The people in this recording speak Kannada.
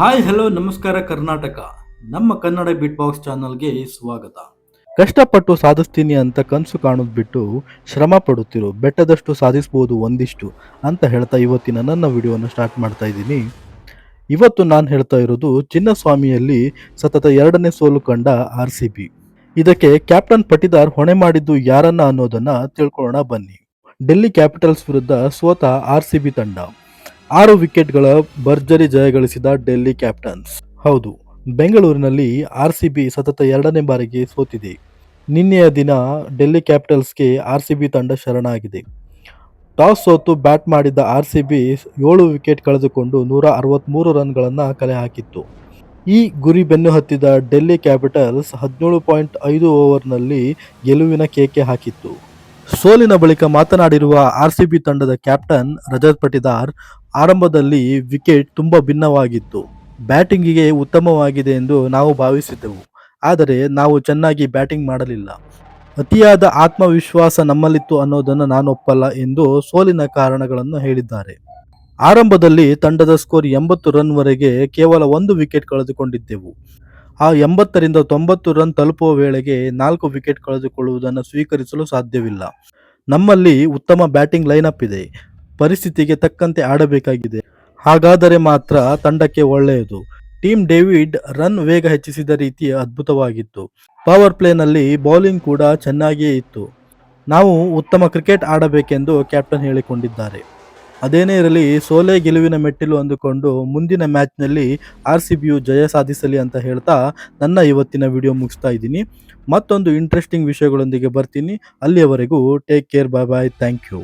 ಹಾಯ್ ಹಲೋ ನಮಸ್ಕಾರ ಕರ್ನಾಟಕ. ನಮ್ಮ ಕನ್ನಡ ಬಿಟ್ ಬಾಕ್ಸ್ ಚಾನಲ್ಗೆ ಸ್ವಾಗತ. ಕಷ್ಟಪಟ್ಟು ಸಾಧಿಸ್ತೀನಿ ಅಂತ ಕನಸು ಕಾಣೋದು ಬಿಟ್ಟು ಶ್ರಮ ಪಡುತ್ತಿರು ಬೆಟ್ಟದಷ್ಟು ಸಾಧಿಸ್ಬೋದು ಒಂದಿಷ್ಟು ಅಂತ ಹೇಳ್ತಾ ಇವತ್ತಿನ ನನ್ನ ವಿಡಿಯೋನ ಸ್ಟಾರ್ಟ್ ಮಾಡ್ತಾ ಇದ್ದೀನಿ. ಇವತ್ತು ನಾನು ಹೇಳ್ತಾ ಇರೋದು ಚಿನ್ನಸ್ವಾಮಿಯಲ್ಲಿ ಸತತ ಎರಡನೇ ಸೋಲು ಕಂಡ ಆರ್ ಸಿ ಬಿ ಇದಕ್ಕೆ ಕ್ಯಾಪ್ಟನ್ ಪಟಿದಾರ್ ಹೊಣೆ ಮಾಡಿದ್ದು ಯಾರನ್ನ ಅನ್ನೋದನ್ನ ತಿಳ್ಕೊಳ್ಳೋಣ ಬನ್ನಿ. ಡೆಲ್ಲಿ ಕ್ಯಾಪಿಟಲ್ಸ್ ವಿರುದ್ಧ ಸೋತ ಆರ್ ಸಿ ಬಿ ತಂಡ. ಆರು ವಿಕೆಟ್ಗಳ ಭರ್ಜರಿ ಜಯಗಳಿಸಿದ ಡೆಲ್ಲಿ ಕ್ಯಾಪ್ಟನ್ಸ್. ಹೌದು, ಬೆಂಗಳೂರಿನಲ್ಲಿ ಆರ್ ಸಿ ಬಿ ಸತತ ಎರಡನೇ ಬಾರಿಗೆ ಸೋತಿದೆ. ನಿನ್ನೆಯ ದಿನ ಡೆಲ್ಲಿ ಕ್ಯಾಪಿಟಲ್ಸ್ಗೆ ಆರ್ ಸಿ ಬಿ ತಂಡ ಶರಣಾಗಿದೆ. ಟಾಸ್ ಸೋತು ಬ್ಯಾಟ್ ಮಾಡಿದ್ದ ಆರ್ ಸಿ ಬಿ ಏಳು ವಿಕೆಟ್ ಕಳೆದುಕೊಂಡು ನೂರ ಅರವತ್ತ್ಮೂರು ರನ್ಗಳನ್ನು ಕಲೆ ಹಾಕಿತ್ತು. ಈ ಗುರಿ ಬೆನ್ನು ಹತ್ತಿದ ಡೆಲ್ಲಿ ಕ್ಯಾಪಿಟಲ್ಸ್ ಹದಿನೇಳು ಪಾಯಿಂಟ್ ಐದು ಓವರ್ನಲ್ಲಿ ಗೆಲುವಿನ ಕೇಕೆ ಹಾಕಿತ್ತು. ಸೋಲಿನ ಬಳಿಕ ಮಾತನಾಡಿರುವ ಆರ್ ಸಿ ಬಿ ತಂಡದ ಕ್ಯಾಪ್ಟನ್ ರಜತ್ ಪಟಿದಾರ್ ಆರಂಭದಲ್ಲಿ ವಿಕೆಟ್ ತುಂಬ ಭಿನ್ನವಾಗಿತ್ತು. ಬ್ಯಾಟಿಂಗಿಗೆ ಉತ್ತಮವಾಗಿದೆ ಎಂದು ನಾವು ಭಾವಿಸಿದ್ದೆವು. ಆದರೆ ನಾವು ಚೆನ್ನಾಗಿ ಬ್ಯಾಟಿಂಗ್ ಮಾಡಲಿಲ್ಲ. ಅತಿಯಾದ ಆತ್ಮವಿಶ್ವಾಸ ನಮ್ಮಲ್ಲಿತ್ತು ಅನ್ನೋದನ್ನು ನಾನು ಒಪ್ಪಲ್ಲ ಎಂದು ಸೋಲಿನ ಕಾರಣಗಳನ್ನು ಹೇಳಿದ್ದಾರೆ. ಆರಂಭದಲ್ಲಿ ತಂಡದ ಸ್ಕೋರ್ ಎಂಬತ್ತು ರನ್ವರೆಗೆ ಕೇವಲ ಒಂದು ವಿಕೆಟ್ ಕಳೆದುಕೊಂಡಿದ್ದೆವು. ಆ ಎಂಬತ್ತರಿಂದ ತೊಂಬತ್ತು ರನ್ ತಲುಪುವ ವೇಳೆಗೆ ನಾಲ್ಕು ವಿಕೆಟ್ ಕಳೆದುಕೊಳ್ಳುವುದನ್ನು ಸ್ವೀಕರಿಸಲು ಸಾಧ್ಯವಿಲ್ಲ. ನಮ್ಮಲ್ಲಿ ಉತ್ತಮ ಬ್ಯಾಟಿಂಗ್ ಲೈನಪ್ ಇದೆ. ಪರಿಸ್ಥಿತಿಗೆ ತಕ್ಕಂತೆ ಆಡಬೇಕಾಗಿದೆ. ಹಾಗಾದರೆ ಮಾತ್ರ ತಂಡಕ್ಕೆ ಒಳ್ಳೆಯದು. ಟೀಮ್ ಡೇವಿಡ್ ರನ್ ವೇಗ ಹೆಚ್ಚಿಸಿದ ರೀತಿ ಅದ್ಭುತವಾಗಿತ್ತು. ಪವರ್ ಪ್ಲೇನಲ್ಲಿ ಬೌಲಿಂಗ್ ಕೂಡ ಚೆನ್ನಾಗಿಯೇ ಇತ್ತು. ನಾವು ಉತ್ತಮ ಕ್ರಿಕೆಟ್ ಆಡಬೇಕೆಂದು ಕ್ಯಾಪ್ಟನ್ ಹೇಳಿಕೊಂಡಿದ್ದಾರೆ. ಅದೇನೇ ಇರಲಿ, ಸೋಲೆ ಗೆಲುವಿನ ಮೆಟ್ಟಿಲು ಅಂದುಕೊಂಡು ಮುಂದಿನ ಮ್ಯಾಚ್ನಲ್ಲಿ ಆರ್ ಸಿ ಬಿಯು ಜಯ ಸಾಧಿಸಲಿ ಅಂತ ಹೇಳ್ತಾ ನನ್ನ ಇವತ್ತಿನ ವಿಡಿಯೋ ಮುಗಿಸ್ತಾ ಇದ್ದೀನಿ. ಮತ್ತೊಂದು ಇಂಟ್ರೆಸ್ಟಿಂಗ್ ವಿಷಯಗಳೊಂದಿಗೆ ಬರ್ತೀನಿ. ಅಲ್ಲಿಯವರೆಗೂ take care bye bye thank you